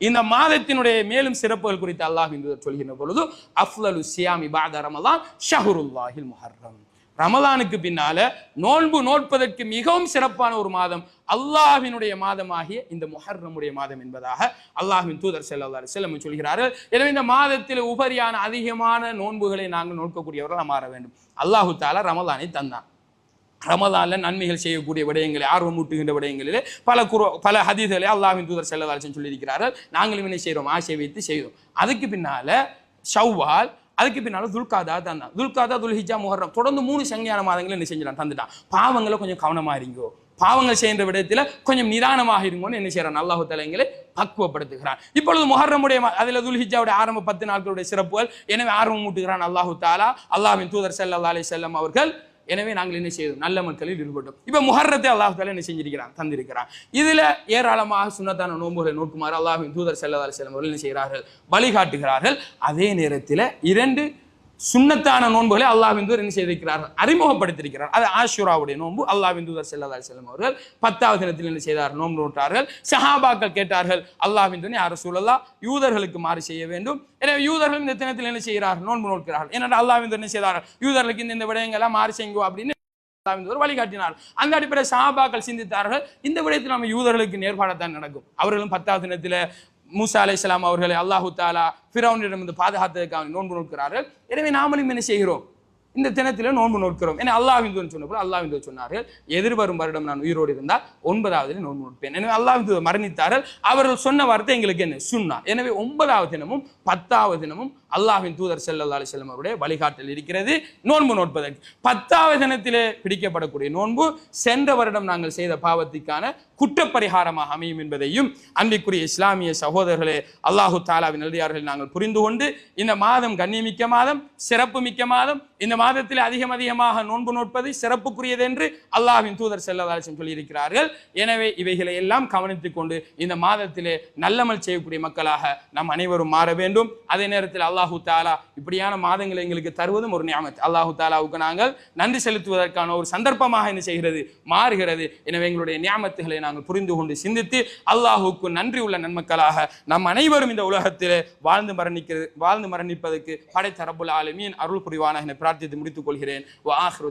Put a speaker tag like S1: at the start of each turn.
S1: இந்த மாதத்தினுடைய மேலும் சிறப்புகள் குறித்து அல்லாஹ் என்று சொல்கின்ற பொழுது அஃலலு சியாமி பாத ரமலான் ஷஹருல்லாஹில் முஹர்ரம். ரமலானுக்கு பின்னால நோன்பு நோட்பதற்கு மிகவும் சிறப்பான ஒரு மாதம் அல்லாஹினுடைய மாதமாகிய இந்த முஹர்ரமுடைய மாதம் என்பதாக அல்லாஹின் தூதர் ஸல்லல்லாஹு செல்லம் சொல்கிறார்கள். எனவே இந்த மாதத்தில் உபரியான அதிகமான நோன்புகளை நாங்கள் நோக்கக்கூடியவர்கள் மாற வேண்டும். அல்லாஹு தாலா ரமலானை தந்தான். ரமதால நன்மைகள் செய்யக்கூடிய விடயங்களை ஆர்வம் ஊட்டுகின்ற விடயங்களிலே பல குரோ பல ஹதீதுகளை அல்லாஹ்வின் தூதர் செல்லதாலசன் சொல்லியிருக்கிறார்கள். நாங்களும் என்ன செய்கிறோம் ஆசை வைத்து செய்தோம். அதுக்கு பின்னால ஷவ்வால் அதுக்கு பின்னால துல்காதா தந்தான். துல்காதா துல்ஹிஜா முஹர்ரம் தொடர்ந்து மூணு சங்கியான மாதங்களை என்ன செஞ்சிடான் தந்துட்டான். பாவங்களை கொஞ்சம் கவனமாக இருங்கோ. பாவங்கள் செய்கின்ற விடயத்தில் கொஞ்சம் நிதானமாக இருங்கோன்னு என்ன செய்கிறான் அல்லாஹு தலைங்களை பக்குவப்படுத்துகிறான். இப்பொழுது முஹர்ரமுடைய அதில் துல்ஹிஜாவுடைய ஆரம்ப பத்து நாட்களுடைய சிறப்புகள் எனவே ஆர்வம் ஊட்டுகிறான் அல்லாஹு தாலா அல்லாஹ்வின் தூதர் ஸல்லல்லாஹு அலைஹி செல்லம் அவர்கள் எனவே நாங்கள் என்ன செய்தோம்? நல்ல மக்களில் ஈடுபட்டோம். இப்போ முஹர்ரத்தை அல்லாஹ் தாலா என்ன செஞ்சிருக்கிறான்? தந்திருக்கிறான். இதுல ஏராளமாக சுன்னத்தான நோன்புகளை நோக்குமாறு அல்லாஹ்வின் தூதர் செல்லதால் செல்லும் என்ன செய்கிறார்கள்? வழிகாட்டுகிறார்கள். அதே நேரத்தில் இரண்டு சுண்ணத்தான நோன்புகளை அல்லாஹ் தூதர் என்ன செய்திருக்கிறார்கள் அறிமுகப்படுத்தியிருக்கிறார். அது ஆஷுராவுடைய நோன்பு. அல்லாஹ்வின் தூதர் செல்லதா செல்லும் அவர்கள் பத்தாவது தினத்தில் என்ன செய்தார்? நோன்பு நோட்டார்கள் சஹாபாக்கள் கேட்டார்கள் அல்லாஹ்வின் தூதர் யார் ரசூலல்லாஹ் யூதர்களுக்கு மாறு செய்ய வேண்டும். எனவே யூதர்கள் இந்த தினத்தில் என்ன செய்கிறார்கள்? நோன்பு நோக்கிறார்கள். ஏன்னா அல்லாஹ்வின் தூதர் என்ன செய்தார்கள்? யூதர்களுக்கு இந்த இந்த விடயங்கள்லாம் மாறு செய்யுங்க அப்படின்னு அல்லாஹ்வின் வழிகாட்டினார். அந்த அடிப்படையில் சஹாபாக்கள் சிந்தித்தார்கள். இந்த விடயத்தில் நம்ம யூதர்களுக்கு நேர்பாடத்தான் நடக்கும். அவர்களும் பத்தாவது தினத்தில் மூசா அலைஹிஸ்ஸலாம் அவர்களை அல்லாஹு தாலா ஃபிரௌனிடமிருந்து பாதுகாத்ததுக்காக நோன்பு நோக்கிறார்கள். எனவே நாமளும் என்ன செய்கிறோம்? இந்த தினத்தில் நோன்பு நோக்கிறோம். ஏன்னா அல்லாஹ்வின் தூதர் சொன்னபோது அல்லாஹிந்து தூதர் சொன்னார்கள். எதிர்வரும் வருடம் நான் உயிரோடு இருந்தால் ஒன்பதாவது நோன்பு நோட்பேன் எனவே அல்லாஹிந்து தூதர் மரணித்தார்கள். அவர்கள் சொன்ன வார்த்தை எங்களுக்கு என்ன? சுண்ணா எனவே ஒன்பதாவது தினமும் பத்தாவது தினமும் அல்லாஹின் தூதர் செல்லல்லா அலைஹி அவருடைய வழிகாட்டல் இருக்கிறது. நோன்பு நோட்பதற்கு பத்தாவது தினத்திலே பிடிக்கப்படக்கூடிய நோன்பு சென்ற வருடம் நாங்கள் செய்த பாவத்திற்கான குற்றப்பரிகாரமாக அமையும் என்பதையும் அன்பிற்குரிய இஸ்லாமிய சகோதரர்களே அல்லாஹு தாலாவின் நல்லடியார்களை நாங்கள் புரிந்து கொண்டு இந்த மாதம் கண்ணியமிக்க மாதம் சிறப்பு மிக்க மாதம் இந்த மாதத்தில் அதிகம் அதிகமாக நோன்பு நோட்பது சிறப்புக்குரியது என்று அல்லாஹின் தூதர் செல்லதாலசம் சொல்லியிருக்கிறார்கள். எனவே இவைகளை எல்லாம் கவனித்துக் கொண்டு இந்த மாதத்திலே நல்லமல் செய்யக்கூடிய மக்களாக நாம் அனைவரும் மாற வேண்டும். அதே நேரத்தில் அல்லாஹ் தாலா இப்படியான மாதங்களை எங்களுக்கு தருவதும் ஒரு நியாமத் அல்லாஹு தாலாவுக்கு நாங்கள் நன்றி செலுத்துவதற்கான ஒரு சந்தர்ப்பமாக என்ன செய்கிறது மாறுகிறது. எனவே எங்களுடைய நியாமத்துகளை நாங்கள் புரிந்து கொண்டு சிந்தித்து அல்லாஹுக்கு நன்றி உள்ள நன்மக்களாக நம் அனைவரும் இந்த உலகத்தில் வாழ்ந்து மரணிக்கிறது வாழ்ந்து மரணிப்பதற்கு படைத்த ரப்புல் ஆலமீன் அருள் புரிவான என பிரார்த்தித்து முடித்துக் கொள்கிறேன். வ ஆஹிரு